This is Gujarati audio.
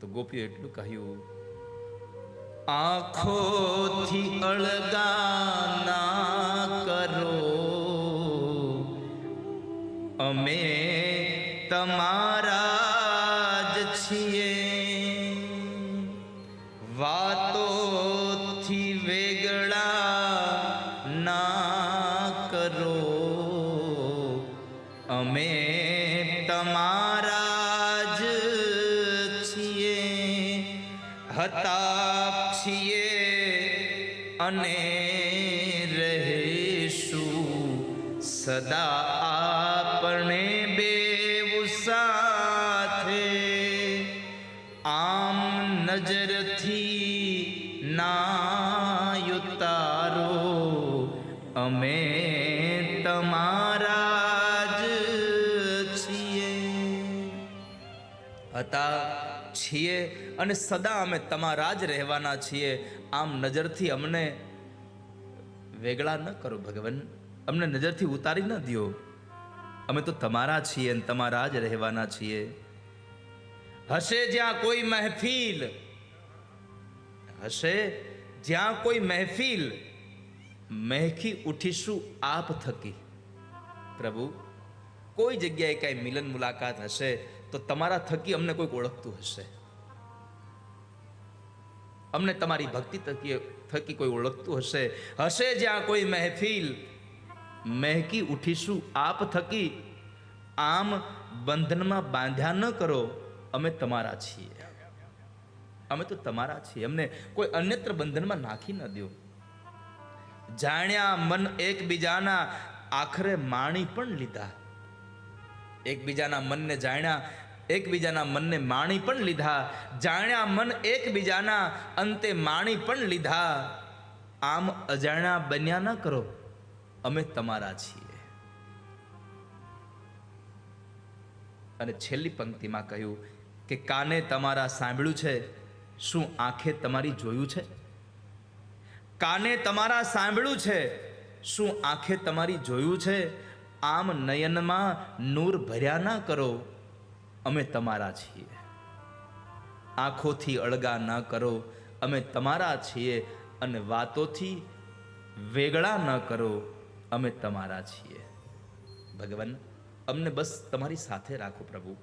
તો ગોપીઓ એટલું કહ્યું, આંખોથી અળગા ના કરો. અમે તમારા જ છીએ. વાતોથી વેગળા ના કરો. અમે તમારા હતા છીએ અને રહેશું સદા આપણે બેઉ સાથે. આમ નજરથી ના ઉતારો અમે તમારા જ છીએ. હતા છીએ અને સદા અમે તમારા જ રહેવાના છીએ. આમ નજરથી અમને વેગળા ન કરો ભગવાન. અમને નજરથી ઉતારી ન દો અમે તો તમારા છીએ અને તમારા જ રહેવાના છીએ. હશે જ્યાં કોઈ મહેફિલ. હશે જ્યાં કોઈ મહેફિલ. મહેકી ઉઠીશું આપ થકી. પ્રભુ, કોઈ જગ્યાએ કાંઈ મિલન મુલાકાત હશે તો તમારા થકી અમને કોઈક ઓળખતું હશે. અમને તમારી ભક્તિ થકી થકી કોઈ ઓળખતું હશે? હશે જ્યાં કોઈ મહેફિલ? મહેકી ઉઠીશું, આપ થકી આમ બંધનમાં બાંધ્યા ન કરો. અમે તમારા છીએ. અમે તો તમારા છીએ. અમને કોઈ અન્યત્ર બંધનમાં નાખી ન દો જાણ્યા મન એકબીજાના આખરે માણી પણ લીધા. એકબીજાના મનને જાણ્યા એકબીજાના મનને માણી પણ લીધા. જાણ્યા મન એકબીજાના અંતે માણી પણ લીધા. આમ અજાણ્યા બન્યા ન કરો. અમે તમારા છીએ. અને છેલ્લી પંક્તિમાં કહ્યું કે કાને તમારા સાંભળ્યું છે? શું આંખે તમારી જોયું છે? કાને તમારા સાંભળ્યું છે? શું આંખે તમારી જોયું છે? આમ નયનમાં નૂર ભર્યા ના કરો. અમે તમારા છીએ. આંખોથી અળગા ન કરો, અમે તમારા છીએ અને વાતોથી વેગળા ન કરો, અમે તમારા છીએ. ભગવાન, અમને બસ તમારી સાથે રાખો પ્રભુ.